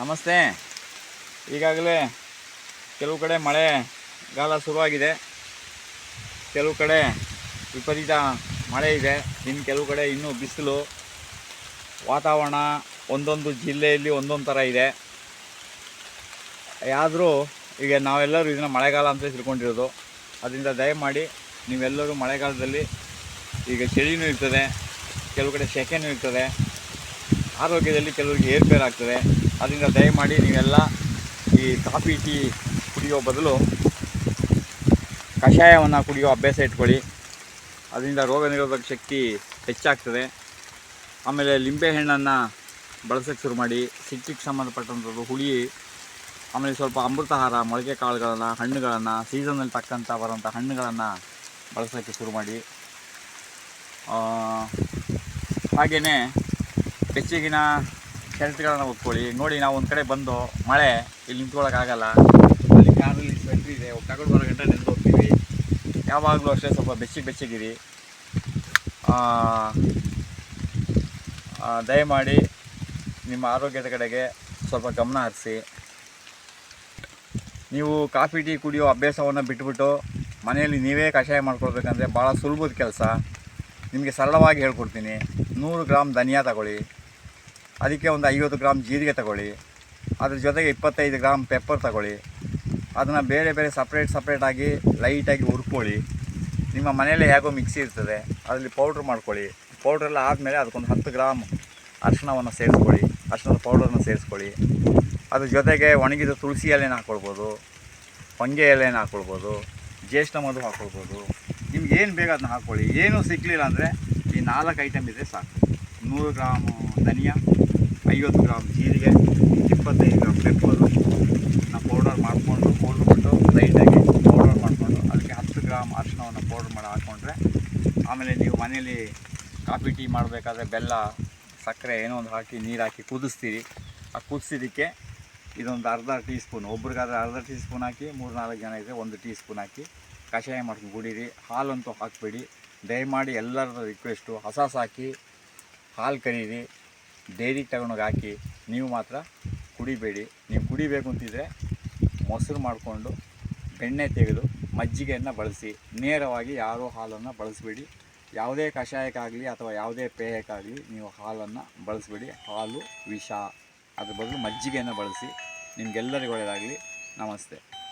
ನಮಸ್ತೆ. ಈಗಾಗಲೇ ಕೆಲವು ಕಡೆ ಮಳೆಗಾಲ ಶುರುವಾಗಿದೆ. ಕೆಲವು ಕಡೆ ವಿಪರೀತ ಮಳೆ ಇದೆ. ಇನ್ನು ಕೆಲವು ಕಡೆ ಇನ್ನೂ ಬಿಸಿಲು. ವಾತಾವರಣ ಒಂದೊಂದು ಜಿಲ್ಲೆಯಲ್ಲಿ ಒಂದೊಂದು ಥರ ಇದೆ. ಆದರೂ ಈಗ ನಾವೆಲ್ಲರೂ ಇದನ್ನು ಮಳೆಗಾಲ ಅಂತ ತಿಳ್ಕೊಂಡಿರೋದು. ಅದರಿಂದ ದಯಮಾಡಿ ನೀವೆಲ್ಲರೂ ಮಳೆಗಾಲದಲ್ಲಿ ಈಗ ಚಳಿನೂ ಇರ್ತದೆ. ಕೆಲವು ಕಡೆ ಸೆಕೆನೂ ಇರ್ತದೆ. ಆರೋಗ್ಯದಲ್ಲಿ ಕೆಲವರಿಗೆ ಏರ್ಪೇರ್ ಆಗ್ತದೆ. ಅದರಿಂದ ದಯಮಾಡಿ ನೀವೆಲ್ಲ ಈ ಕಾಫಿ, ಟೀ ಕುಡಿಯೋ ಬದಲು ಕಷಾಯವನ್ನು ಕುಡಿಯೋ ಅಭ್ಯಾಸ ಇಟ್ಕೊಳ್ಳಿ. ಅದರಿಂದ ರೋಗ ನಿರೋಧಕ ಶಕ್ತಿ ಹೆಚ್ಚಾಗ್ತದೆ. ಆಮೇಲೆ ಲಿಂಬೆಹಣ್ಣನ್ನು ಬಳಸೋಕ್ಕೆ ಶುರು ಮಾಡಿ ಸಿಟ್ಟಿಗೆ ಸಂಬಂಧಪಟ್ಟಂಥದ್ದು ಹುಳಿ, ಆಮೇಲೆ ಸ್ವಲ್ಪ ಅಮೃತಹಾರ, ಮೊಳಕೆ ಕಾಳುಗಳನ್ನು, ಹಣ್ಣುಗಳನ್ನು ಸೀಸನಲ್ಲಿ ತಕ್ಕಂಥ ಬರೋಂಥ ಹಣ್ಣುಗಳನ್ನು ಬಳಸೋಕ್ಕೆ ಶುರು ಮಾಡಿ. ಹಾಗೆಯೇ ಬೆಚ್ಚಗಿನ ಶರ್ಟ್ಗಳನ್ನು ಒಪ್ಕೊಳ್ಳಿ ನೋಡಿ, ನಾವು ಒಂದು ಕಡೆ ಬಂದು ಮಳೆ, ಇಲ್ಲಿ ನಿಂತ್ಕೊಳ್ಳೋಕ್ಕಾಗಲ್ಲ ಅಲ್ಲಿ ಕಾರಲ್ಲಿ ಸ್ವೆಟ್ರ್ ಇದೆ. ತಗೊಂಡು ಬರೋ ಗಂಟೆ ನೆಂದು ಹೋಗ್ತೀವಿ. ಯಾವಾಗಲೂ ಅಷ್ಟೇ ಸ್ವಲ್ಪ ಬೆಚ್ಚಗೆ ಬೆಚ್ಚಗಿರಿ. ದಯಮಾಡಿ ನಿಮ್ಮ ಆರೋಗ್ಯದ ಕಡೆಗೆ ಸ್ವಲ್ಪ ಗಮನ ಹರಿಸಿ. ನೀವು ಕಾಫಿ, ಟೀ ಕುಡಿಯೋ ಅಭ್ಯಾಸವನ್ನು ಬಿಟ್ಬಿಟ್ಟು ಮನೆಯಲ್ಲಿ ನೀವೇ ಕಷಾಯ ಮಾಡ್ಕೊಳ್ಬೇಕಂದ್ರೆ ಭಾಳ ಸುಲಭದ ಕೆಲಸ. ನಿಮಗೆ ಸರಳವಾಗಿ ಹೇಳ್ಕೊಡ್ತೀನಿ. ನೂರು ಗ್ರಾಮ್ ಧನಿಯಾ ತಗೊಳ್ಳಿ. ಅದಕ್ಕೆ ಒಂದು ಐವತ್ತು ಗ್ರಾಮ್ ಜೀರಿಗೆ ತಗೊಳ್ಳಿ. ಅದ್ರ ಜೊತೆಗೆ ಇಪ್ಪತ್ತೈದು ಗ್ರಾಮ್ ಪೆಪ್ಪರ್ ತಗೊಳ್ಳಿ. ಅದನ್ನು ಬೇರೆ ಬೇರೆ ಸಪ್ರೇಟ್ ಸಪ್ರೇಟಾಗಿ ಲೈಟಾಗಿ ಹುರ್ಕೊಳ್ಳಿ. ನಿಮ್ಮ ಮನೆಯಲ್ಲೇ ಹೇಗೋ ಮಿಕ್ಸಿ ಇರ್ತದೆ. ಅದರಲ್ಲಿ ಪೌಡ್ರ್ ಮಾಡ್ಕೊಳ್ಳಿ. ಪೌಡ್ರೆಲ್ಲ ಆದಮೇಲೆ ಅದಕ್ಕೊಂದು ಹತ್ತು ಗ್ರಾಮ್ ಅರಿಶಿಣವನ್ನು ಸೇರಿಸ್ಕೊಳ್ಳಿ. ಅರಿಶಿಣದ ಪೌಡರನ್ನು ಸೇರಿಸ್ಕೊಳ್ಳಿ. ಅದ್ರ ಜೊತೆಗೆ ಒಣಗಿದ ತುಳಸಿ ಎಲೆನ ಹಾಕ್ಕೊಳ್ಬೋದು ಹೊಂಗೆ ಎಲೆನ ಹಾಕ್ಕೊಳ್ಬೋದು ಜ್ಯೇಷ್ಠ ಮಧು ಹಾಕ್ಕೊಳ್ಬೋದು ನಿಮ್ಗೆ ಏನು ಬೇಕು ಅದನ್ನ ಹಾಕ್ಕೊಳ್ಳಿ ಏನೂ ಸಿಕ್ಕಲಿಲ್ಲ ಅಂದರೆ ಈ ನಾಲ್ಕು ಐಟಮ್ ಇದ್ದರೆ ಸಾಕು. ನೂರು ಗ್ರಾಮ್ ಧನಿಯಾ. ಐವತ್ತು ಗ್ರಾಮ್ ಜೀರಿಗೆ, ಇಪ್ಪತ್ತೈದು ಗ್ರಾಮ್ ಪೆಪ್ಪರು, ನಾವು ಪೌಡರ್ ಮಾಡಿಕೊಂಡು ಕೊಂಡುಬಿಟ್ಟು ಬಿಟ್ಟು ಲೈಟಾಗಿ ಪೌಡರ್ ಮಾಡಿಕೊಂಡು ಅದಕ್ಕೆ ಹತ್ತು ಗ್ರಾಮ್ ಅರಿಶಿಣವನ್ನು ಪೌಡರ್ ಮಾಡಿ ಹಾಕ್ಕೊಂಡ್ರೆ ಆಮೇಲೆ ನೀವು ಮನೇಲಿ ಕಾಫಿ, ಟೀ ಮಾಡಬೇಕಾದ್ರೆ ಬೆಲ್ಲ, ಸಕ್ಕರೆ ಏನೋ ಒಂದು ಹಾಕಿ, ನೀರು ಹಾಕಿ ಕುದಿಸ್ತೀರಿ. ಆ ಕುದಿಸಿದ್ದಕ್ಕೆ ಇದೊಂದು ಅರ್ಧ ಟೀ ಸ್ಪೂನ್ ಒಬ್ರಿಗಾದ್ರೆ ಅರ್ಧ ಟೀ ಸ್ಪೂನ್ ಹಾಕಿ ಮೂರು ನಾಲ್ಕು ಜನ ಇದ್ದರೆ ಒಂದು ಟೀ ಸ್ಪೂನ್ ಹಾಕಿ ಕಷಾಯ ಮಾಡ್ಕೊಂಡು ಕುಡೀರಿ. ಹಾಲಂತೂ ಹಾಕಬೇಡಿ. ದಯಮಾಡಿ ಎಲ್ಲರ ರಿಕ್ವೆಸ್ಟು ಹಸಾಸು ಸಾಕಿ ಹಾಲು ಕರೀರಿ. ಡೈರಿಗೆ ತಗೊಂಡೋಗಿ ಹಾಕಿ ನೀವು ಮಾತ್ರ ಕುಡಿಬೇಡಿ. ನೀವು ಕುಡಿಬೇಕು ಅಂತಿದ್ರೆ ಮೊಸರು ಮಾಡಿಕೊಂಡು ಬೆಣ್ಣೆ ತೆಗೆದು ಮಜ್ಜಿಗೆಯನ್ನು ಬಳಸಿ. ನೇರವಾಗಿ ಯಾರೋ ಹಾಲನ್ನು ಬಳಸಬೇಡಿ. ಯಾವುದೇ ಕಷಾಯಕ್ಕಾಗಲಿ ಅಥವಾ ಯಾವುದೇ ಪೇಯಕ್ಕಾಗಲಿ ನೀವು ಹಾಲನ್ನು ಬಳಸಬೇಡಿ. ಹಾಲು ವಿಷ. ಅದ್ರ ಬದಲು ಮಜ್ಜಿಗೆಯನ್ನು ಬಳಸಿ. ನಿಮಗೆಲ್ಲರಿಗೂ ಒಳ್ಳೆಯದಾಗಲಿ. ನಮಸ್ತೆ.